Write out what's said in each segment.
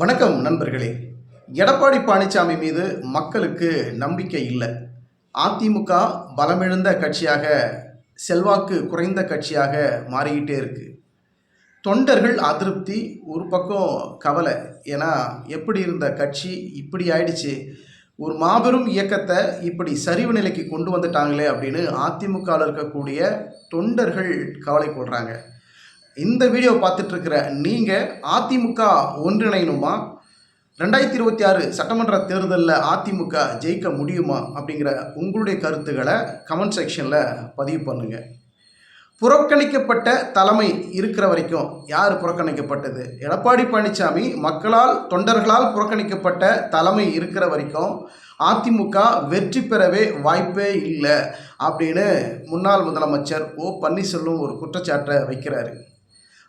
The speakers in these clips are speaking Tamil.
வணக்கம் நண்பர்களே. எடப்பாடி பழனிசாமி மீது மக்களுக்கு நம்பிக்கை இல்லை. அதிமுக பலமிழந்த கட்சியாக செல்வாக்கு குறைந்த கட்சியாக மாறிக்கிட்டே இருக்கு. தொண்டர்கள் அதிருப்தி ஒரு பக்கம் கவலை. ஏன்னா எப்படி இருந்த கட்சி இப்படி ஆயிடுச்சு. ஒரு மாபெரும் இயக்கத்தை இப்படி சரிவு நிலைக்கு கொண்டு வந்துட்டாங்களே அப்படின்னு அதிமுகவில் இருக்கக்கூடிய தொண்டர்கள் கவலை கொள்கிறாங்க இந்த வீடியோ பார்த்துட்ருக்கிற நீங்கள் அதிமுக ஒன்றிணையணுமா? ரெண்டாயிரத்தி இருபத்தி ஆறு சட்டமன்ற தேர்தலில் அதிமுக ஜெயிக்க முடியுமா? அப்படிங்கிற உங்களுடைய கருத்துக்களை கமெண்ட் செக்ஷனில் பதிவு பண்ணுங்கள் புறக்கணிக்கப்பட்ட தலைமை இருக்கிற வரைக்கும் யார் புறக்கணிக்கப்பட்டது? எடப்பாடி பழனிசாமி மக்களால் தொண்டர்களால் புறக்கணிக்கப்பட்ட தலைமை இருக்கிற வரைக்கும் அதிமுக வெற்றி பெறவே வாய்ப்பே இல்லை அப்படின்னு முன்னாள் முதலமைச்சர் ஓ பன்னீர்செல்வம் ஒரு குற்றச்சாட்டை வைக்கிறாரு.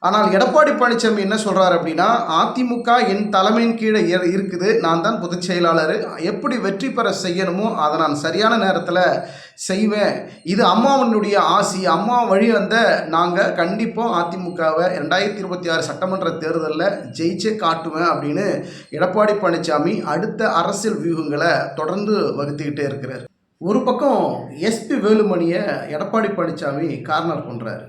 ஆனால் எடப்பாடி பழனிசாமி என்ன சொல்கிறார் அப்படின்னா அதிமுக என் தலைமையின் கீழே இருக்குது. நான் தான் பொதுச் செயலாளர். எப்படி வெற்றி பெற செய்யணுமோ அதை நான் சரியான நேரத்தில் செய்வேன். இது அம்மாவனுடைய ஆசி. அம்மா வழி வந்த நாங்கள் கண்டிப்பாக அதிமுகவை ரெண்டாயிரத்தி இருபத்தி ஆறு சட்டமன்ற தேர்தலில் ஜெயிச்சே காட்டுவேன் அப்படின்னு எடப்பாடி பழனிசாமி அடுத்த அரசியல் வியூகங்களை தொடர்ந்து வகுத்துக்கிட்டே இருக்கிறார். ஒரு பக்கம் எஸ்பி வேலுமணியை எடப்பாடி பழனிசாமி கார்னர் பண்ணுறாரு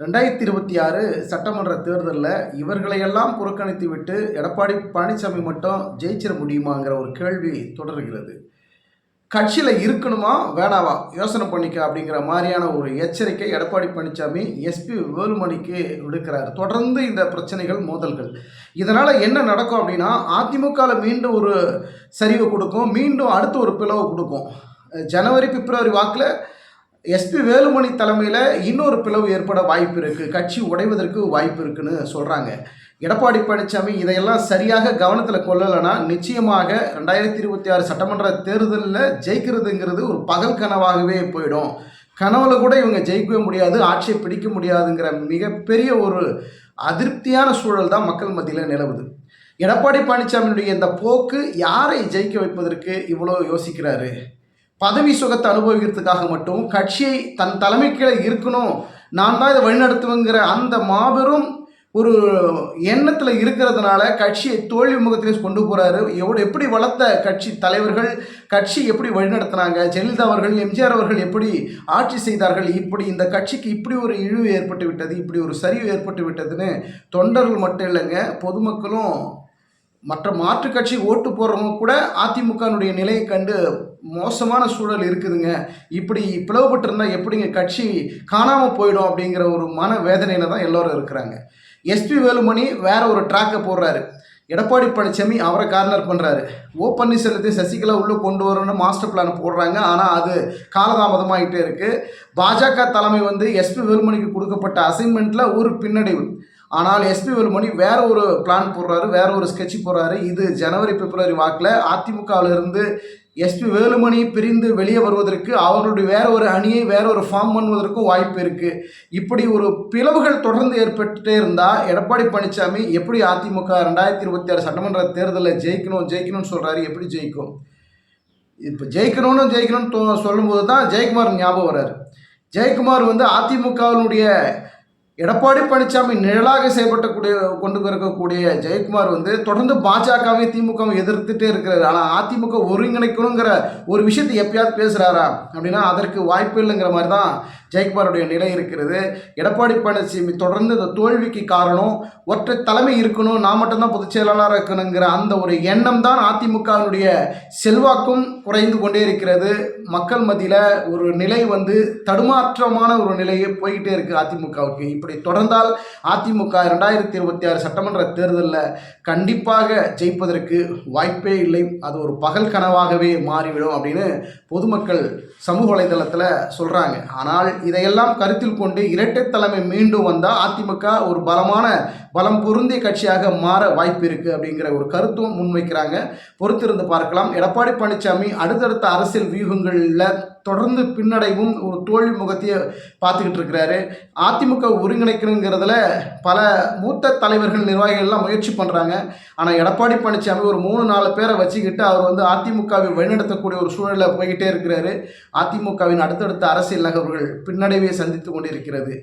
ரெண்டாயிரத்தி இருபத்தி ஆறு சட்டமன்ற தேர்தலில் இவர்களையெல்லாம் புறக்கணித்து விட்டு எடப்பாடி பழனிசாமி மட்டும் ஜெயிச்சிட முடியுமாங்கிற ஒரு கேள்வி தொடர்கிறது. கட்சியில் இருக்கணுமா? வேணாவா? யோசனை பண்ணிக்க அப்படிங்கிற மாதிரியான ஒரு எச்சரிக்கை எடப்பாடி பழனிசாமி எஸ்பி வேலுமணிக்கு விடுக்கிறார். தொடர்ந்து இந்த பிரச்சனைகள் மோதல்கள். இதனால் என்ன நடக்கும் அப்படின்னா அதிமுகவில் மீண்டும் ஒரு சரிவு கொடுக்கும் மீண்டும் அடுத்து ஒரு பிளவு கொடுக்கும். ஜனவரி பிப்ரவரி வாக்கில் எஸ்பி வேலுமணி தலைமையில் இன்னொரு பிளவு ஏற்பட வாய்ப்பு இருக்குது கட்சி உடைவதற்கு வாய்ப்பு இருக்குன்னு சொல்கிறாங்க எடப்பாடி பழனிசாமி இதையெல்லாம் சரியாக கவனத்தில் கொள்ளலைன்னா நிச்சயமாக ரெண்டாயிரத்தி இருபத்தி ஆறு சட்டமன்ற தேர்தலில் ஜெயிக்கிறதுங்கிறது ஒரு பகல் கனவாகவே போயிடும். கனவுல கூட இவங்க ஜெயிக்கவே முடியாது ஆட்சியை பிடிக்க முடியாதுங்கிற மிகப்பெரிய ஒரு அதிருப்தியான சூழல் தான் மக்கள் மத்தியில் நிலவுது. எடப்பாடி பழனிசாமியினுடைய இந்த போக்கு யாரை ஜெயிக்க வைப்பதற்கு இவ்வளோ யோசிக்கிறாரு? பதவி சுகத்தை அனுபவிக்கிறதுக்காக மட்டும் கட்சியை தன் தலைமை கீழே இருக்கணும். நான் தான் இதை வழிநடத்துவேங்கிற அந்த மாபெரும் ஒரு எண்ணத்தில் இருக்கிறதுனால கட்சியை தோல்வி முகத்திலே கொண்டு போகிறாரு எவ்வளோ எப்படி வளர்த்த கட்சி தலைவர்கள் கட்சி எப்படி வழிநடத்தினாங்க ஜெயலலிதா அவர்கள் எம்ஜிஆர் அவர்கள் எப்படி ஆட்சி செய்தார்கள் இப்படி இந்த கட்சிக்கு இப்படி ஒரு இழிவு ஏற்பட்டு விட்டது இப்படி ஒரு சரிவு ஏற்பட்டு விட்டதுன்னு தொண்டர்கள் மட்டும் இல்லைங்க பொதுமக்களும் மற்ற மாற்று கட்சி ஓட்டு போடுறவங்க கூட அதிமுகனுடைய நிலையை கண்டு மோசமான சூழல் இருக்குதுங்க. இப்படி பிளவுபட்டிருந்தால் எப்படிங்க கட்சி காணாமல் போயிடும் அப்படிங்கிற ஒரு மன வேதனையில் தான் எல்லோரும் இருக்கிறாங்க. எஸ்பி வேலுமணி வேற ஒரு ட்ராக்கை போடுறாரு. எடப்பாடி பழனிசாமி அவரை கார்னர் பண்ணுறாரு ஓ பன்னீர்செல்வத்தையும் சசிகலா உள்ளே கொண்டு வரணும்னு மாஸ்டர் பிளான் போடுறாங்க. ஆனால் அது காலதாமதமாகிட்டே இருக்குது பாஜக தலைமை வந்து எஸ்பி வேலுமணிக்கு கொடுக்கப்பட்ட அசைன்மெண்ட்டில் ஒரு பின்னடைவு. ஆனால் எஸ்பி வேலுமணி வேற ஒரு பிளான் போடுறாரு வேற ஒரு ஸ்கெட்ச் போடுறாரு. இது ஜனவரி பிப்ரவரி வாக்கில் அதிமுகவிலிருந்து எஸ்பி வேலுமணி பிரிந்து வெளியே வருவதற்கு அவர்களுடைய வேற ஒரு அணியை வேற ஒரு ஃபார்ம் பண்ணுவதற்கும் வாய்ப்பு இருக்கு. இப்படி ஒரு பிளவுகள் தொடர்ந்து ஏற்பட்டுட்டே இருந்தால் எடப்பாடி பழனிசாமி எப்படி அதிமுக ரெண்டாயிரத்தி இருபத்தி ஆறு சட்டமன்ற தேர்தலில் ஜெயிக்கணும் ஜெயிக்கணும்னு சொல்றாரு எப்படி ஜெயிக்கும்? இப்போ ஜெயிக்கணும்னு ஜெயிக்கணும்னு சொல்லும்போது தான் ஜெயக்குமார் ஞாபகம் வர்றாரு. ஜெயக்குமார் வந்து அதிமுகவினுடைய எடப்பாடி பழனிசாமி நிழலாக செயல்பட்டக்கூடிய கொண்டு இருக்கக்கூடிய ஜெயக்குமார் வந்து தொடர்ந்து பாஜகவை திமுகவும் எதிர்த்துட்டே இருக்கிறாரு. ஆனால் அதிமுக ஒருங்கிணைக்கணுங்கிற ஒரு விஷயத்தை எப்பயாவது பேசுகிறாரா அப்படின்னா அதற்கு வாய்ப்பு இல்லைங்கிற மாதிரி தான் ஜெயக்குமாருடைய நிலை இருக்கிறது. எடப்பாடி பழனிசாமி தொடர்ந்து இந்த தோல்விக்கு காரணம் ஒற்றை தலைமை இருக்கணும் நான் மட்டும்தான் பொதுச் செயலாளராக இருக்கணுங்கிற அந்த ஒரு எண்ணம் தான் அதிமுகவினுடைய செல்வாக்கும் குறைந்து கொண்டே இருக்கிறது. மக்கள் மத்தியில் ஒரு நிலை வந்து தடுமாற்றமான ஒரு நிலையை போய்கிட்டே இருக்குது அதிமுகவுக்கு. இப்படி தொடர்ந்தால் அதிமுக ரெண்டாயிரத்தி இருபத்தி ஆறு சட்டமன்ற தேர்தலில் கண்டிப்பாக ஜெயிப்பதற்கு வாய்ப்பே இல்லை. அது ஒரு பகல் கனவாகவே மாறிவிடும் அப்படின்னு பொதுமக்கள் சமூக வலைதளத்தில் சொல்கிறாங்க ஆனால் இதையெல்லாம் கருத்தில் கொண்டு இரட்டை தலைமை மீண்டும் வந்தால் அதிமுக ஒரு பலமான பலம் பொருந்திய கட்சியாக மாற வாய்ப்பு இருக்குது அப்படிங்கிற ஒரு கருத்தும் முன்வைக்கிறாங்க. பொறுத்திருந்து பார்க்கலாம். எடப்பாடி பழனிசாமி அடுத்தடுத்த அரசியல் வியூகங்களில் தொடர்ந்து பின்னடைவும் ஒரு தோல்வி முகத்தையே பார்த்துக்கிட்டு இருக்கிறாரு. அதிமுக ஒருங்கிணைக்கணுங்கிறதுல பல மூத்த தலைவர்கள் நிர்வாகிகள்லாம் முயற்சி பண்ணுறாங்க ஆனால் எடப்பாடி பழனிசாமி ஒரு மூணு நாலு பேரை வச்சுக்கிட்டு அவர் வந்து அதிமுகவை வழிநடத்தக்கூடிய ஒரு சூழலில் போய்கிட்டே இருக்கிறாரு. அதிமுகவின் அடுத்தடுத்த அரசியல் நகர்வுகள் பின்னடைவை சந்தித்து கொண்டிருக்கிறது.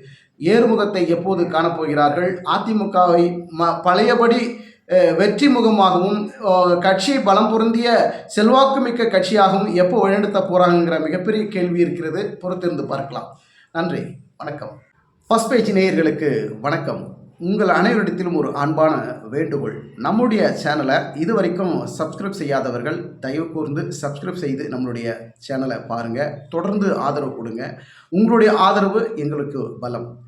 ஏறுமுகத்தை எப்போது காணப்போகிறார்கள்? அதிமுகவை ம பழையபடி வெற்றி முகமாகவும் கட்சி பலம் பொருந்திய செல்வாக்குமிக்க கட்சியாகவும் எப்போ வழிநடத்த போகிறாங்கிற மிகப்பெரிய கேள்வி இருக்கிறது. பொறுத்திருந்து பார்க்கலாம். நன்றி. வணக்கம். ஃபஸ்ட் பேஜ் நேயர்களுக்கு வணக்கம். உங்கள் அனைவரிடத்திலும் ஒரு அன்பான வேண்டுகோள். நம்முடைய சேனலை இதுவரைக்கும் சப்ஸ்கிரைப் செய்யாதவர்கள் தயவு கூர்ந்து சப்ஸ்கிரைப் செய்து நம்மளுடைய சேனலை பாருங்கள் தொடர்ந்து ஆதரவு கொடுங்க. உங்களுடைய ஆதரவு எங்களுக்கு பலம்.